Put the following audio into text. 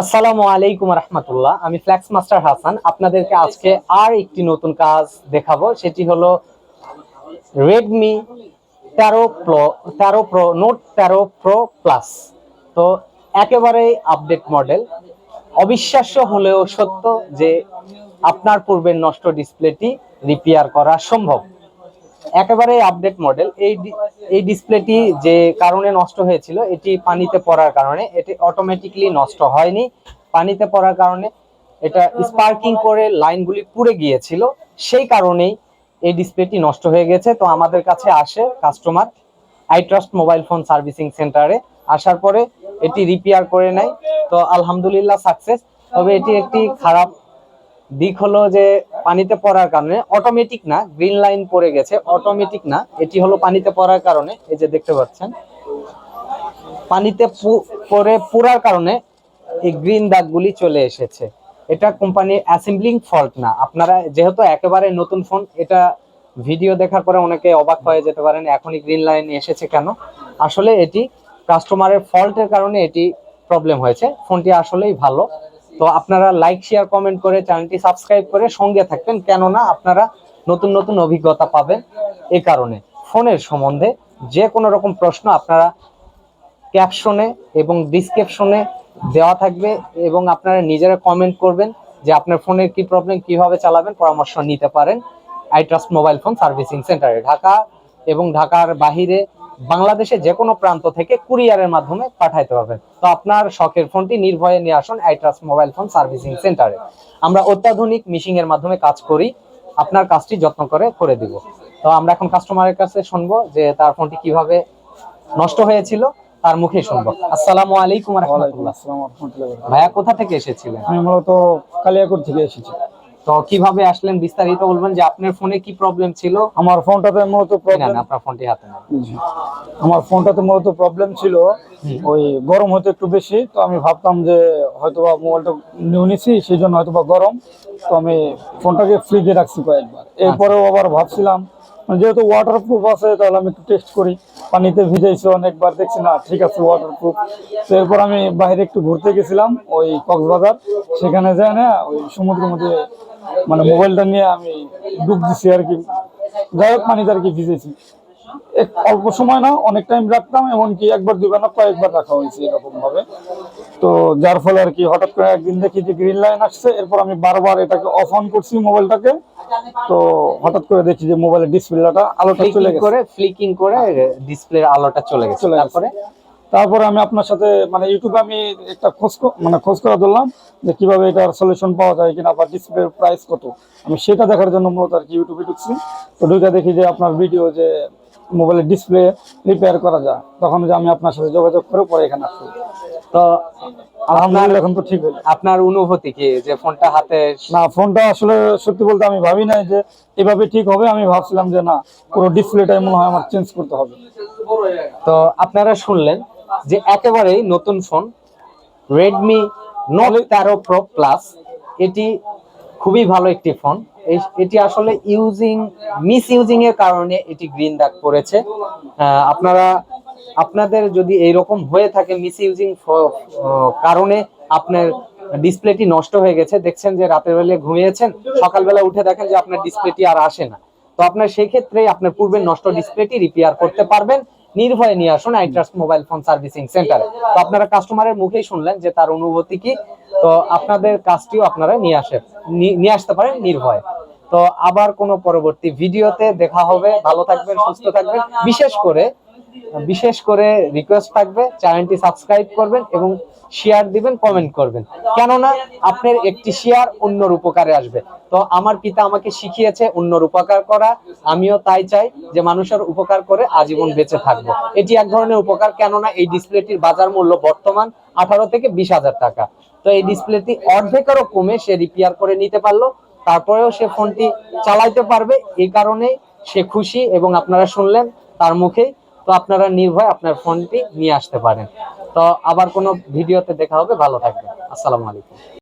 আসসালামু আলাইকুম রহমতুল্লাহ। আমি ফ্ল্যাক্স মাস্টার হাসান আপনাদেরকে আজকে আর একটি নতুন কাজ দেখাবো। সেটি হলো রেডমি তেরো প্রো তেরো প্রো নোট তেরো প্রো প্লাস তো একেবারে আপডেট মডেল অবিশ্বাস্য হলেও সত্য যে আপনার পূর্বের নষ্ট ডিসপ্লেটি রিপেয়ার করা সম্ভব। একেবারে আপডেট মডেল এই এই ডিসপ্লেটি যে কারণে নষ্ট হয়েছিল, এটি পানিতে পড়ার কারণে, এটি অটোমেটিকলি নষ্ট হয়নি। পানিতে পড়ার কারণে এটা স্পার্কিং করে লাইনগুলি পুড়ে গিয়েছিল। সেই কারণেই এই ডিসপ্লেটি নষ্ট হয়ে গেছে। তো আমাদের কাছে আসে customer I trust mobile phone servicing সেন্টারে আসার পরে এটি রিপেয়ার করে নেয়। তো আলহামদুলিল্লাহ সাকসেস তবে এটি একটি খারাপ দিক হলো যে পানিতে পড়ার কারণে অটোমেটিক না গ্রিন লাইন পড়ে গেছে অটোমেটিক না। এটি হলো পানিতে পড়ার কারণে, এই যে দেখতে পাচ্ছেন। পানিতে পু- পড়ে, পুরার কারণে এই গ্রিন দাগগুলি চলে এসেছে। এটা কোম্পানির অ্যাসেম্বলিং ফল্ট না। আপনারা যেহেতু একেবারে নতুন ফোন এটা ভিডিও দেখার পরে অনেকে অবাক হয়ে যেতে পারেন, এখনই গ্রিন লাইন এসেছে কেন? আসলে এটি কাস্টমারের ফল্টের কারণে এটি প্রবলেম হয়েছে। ফোনটি আসলেই ভালো। তো আপনারা লাইক শেয়ার কমেন্ট করে চ্যানেলটি সাবস্ক্রাইব করে সঙ্গে থাকবেন। কেননা আপনারা নতুন নতুন অভিজ্ঞতা পাবেন এ কারণে। ফোনের সম্বন্ধে যে কোনো রকম প্রশ্ন আপনারা ক্যাপশনে এবং ডিসক্রিপশনে দেওয়া থাকবে এবং আপনারা নিজেরা কমেন্ট করবেন যে আপনার ফোনের কি প্রবলেম কীভাবে চালাবেন, পরামর্শ নিতে পারেন। I trust mobile phone servicing সেন্টারে ঢাকা এবং ঢাকার বাহিরে বাংলাদেশে যে কোনো প্রান্ত থেকে কুরিয়ারের মাধ্যমে পাঠাইতে পারবেন। তো আপনার শখের ফোনটি নির্ভয়ে নিয়ে আসুন I trust mobile phone servicing সেন্টারে। আমরা অত্যাধুনিক মিশিং এর মাধ্যমে কাজ করি আপনার কাজটি যত্ন করে করে দিব। তো আমরা এখন কাস্টমারের কাছে শুনব যে তার ফোনটি কীভাবে নষ্ট হয়েছিল তার মুখে শুনব। আসসালামু আলাইকুম রহমতুল্লাহ। ভাইয়া কোথা থেকে এসেছিলেন? আমি মূলত কালিয়াকুর থেকে এসেছি। তো কীভাবে আসলেন বিস্তারিত বলবেন যে আপনার ফোনে কি প্রবলেম ছিল? আমার ফোনটাতে মূলত না প্রবলেম আপনার ফোনটি হাতে নেন। আমার ফোনটাতে মূলত প্রবলেম ছিল ওই গরম হতে একটু বেশি তো আমি ভাবতাম যে হয়তোবা মোবাইলটা নিউ নিছি সেই জন্য হয়তোবা গরম। তো আমি ফোনটাকে ফ্রিজে রাখছি কয়েকবার। এরপরেও আবার ভাবছিলাম মানে যেহেতু ওয়াটারপ্রুফ আছে তাহলে আমি একটু টেস্ট করি। পানিতে ভিজাইছি অনেকবার দেখছি না ঠিক আছে ওয়াটারপ্রুফ তো এরপর আমি বাইরে একটু ঘুরতে গেছিলাম ওই কক্সবাজার। সেখানে যায় না ওই সমুদ্রের মধ্যে মানে মোবাইলটা নিয়ে আমি ডুব দিছি আর কি। যাই হোক পানিতে আর কি ভিজেছি। এক- অল্প সময় না অনেক টাইম রাখতাম এমনকি একবার দুবার না কয়েকবার রাখা হয়েছে এরকম ভাবে তো যার ফলে আর কি হঠাৎ করে একদিন দেখি যে গ্রিন লাইন আসছে এরপর আমি বারবার এটাকে অফ অন করছি মোবাইলটাকে। তো হঠাৎ করে দেখি যে মোবাইলের ডিসপ্লেটা আলোটা চলে গেছে। করে ফ্লিকিং করে ডিসপ্লের আলোটা চলে গেছে। চলে গেছে। তারপরে? তারপরে আমি আপনার সাথে মানে ইউটিউবে আমি একটা খোঁজ মানে খোঁজ করা ধরলাম যে কীভাবে এটার সলিউশন পাওয়া যায় কিনা বা ডিসপ্লের প্রাইস কত। আমি সেটা দেখার জন্য মূলত আর কি ইউটিউবে ঢুকছি। তো ঢুকে দেখি যে আপনার ভিডিও যে মোবাইলের ডিসপ্লে রিপেয়ার করা যায় তখন যে আমি আপনার সাথে যোগাযোগ করে পরে এখানে আসছি তো আলহামদুলিল্লাহ এখন তো ঠিক হলো আপনার অনুভূতি কি যে ফোনটা হাতে না ফোনটা আসলে সত্যি বলতে আমি ভাবি নাই যে এভাবে ঠিক হবে। আমি ভাবছিলাম যে না পুরো ডিসপ্লেটাই মনে হয় আমার চেঞ্জ করতে হবে। তো আপনারা শুনলেন যে একেবারেই নতুন ফোন রেডমি নোট তেরো প্রো প্লাস এটি খুবই ভালো একটি ফোন। এটি আসলে ইউজিং মিস ইউজিং এর কারণে এটি গ্রিন দাগ পড়েছে আপনারা, আপনাদের যদি এইরকম হয়ে থাকে মিস ইউজিং কারণে আপনার ডিসপ্লেটি নষ্ট হয়ে গেছে। দেখছেন যে রাতের বেলা ঘুমিয়েছেন, সকালবেলা উঠে দেখেন যে আপনার ডিসপ্লেটি আর আসে না। তো আপনার সেই ক্ষেত্রে আপনার পূর্বের নষ্ট ডিসপ্লেটি রিপেয়ার করতে পারবেন নির্ভয়ে নিয়ে আসুন আইট্রাস মোবাইল ফোন সার্ভিসিং সেন্টারে। তো আপনারা কাস্টমারের মুখেই শুনলেন যে তার অনুভূতি কি। তো আপনাদের কাজটিও আপনারা নিয়ে আসে নিয়ে আসতে পারেন নির্ভয়ে। তো আবার কোনো পরবর্তী ভিডিওতে দেখা হবে। ভালো থাকবেন, সুস্থ থাকবেন। বিশেষ করে বিশেষ করে রিকোয়েস্ট থাকবে চ্যানেলটি সাবস্ক্রাইব করবেন এবং শেয়ার দিবেন কমেন্ট করবেন। কেননা আপনার একটি শেয়ার অন্যর উপকারে আসবে। তো আমার পিতা আমাকে শিখিয়েছে অন্যর উপকার করা। আমিও তাই চাই যে মানুষের উপকার করে আজীবন বেঁচে থাকব। এটি এক ধরনের উপকার, কেননা এই ডিসপ্লেটির বাজার মূল্য বর্তমান আঠারো থেকে বিশ হাজার টাকা। তো এই ডিসপ্লেটি অর্ধেকেরও কমে সে রিপেয়ার করে নিতে পারল, তারপরেও সে ফোনটি চালাইতে পারবে। এই কারণে সে খুশি এবং আপনারা শুনলেন, তার মুখেই তো আপনারা নির্ভয় আপনার ফোনটি নিয়ে আসতে পারেন। তো আবার কোনো ভিডিওতে দেখা হবে, ভালো থাকবেন। আসসালামু আলাইকুম।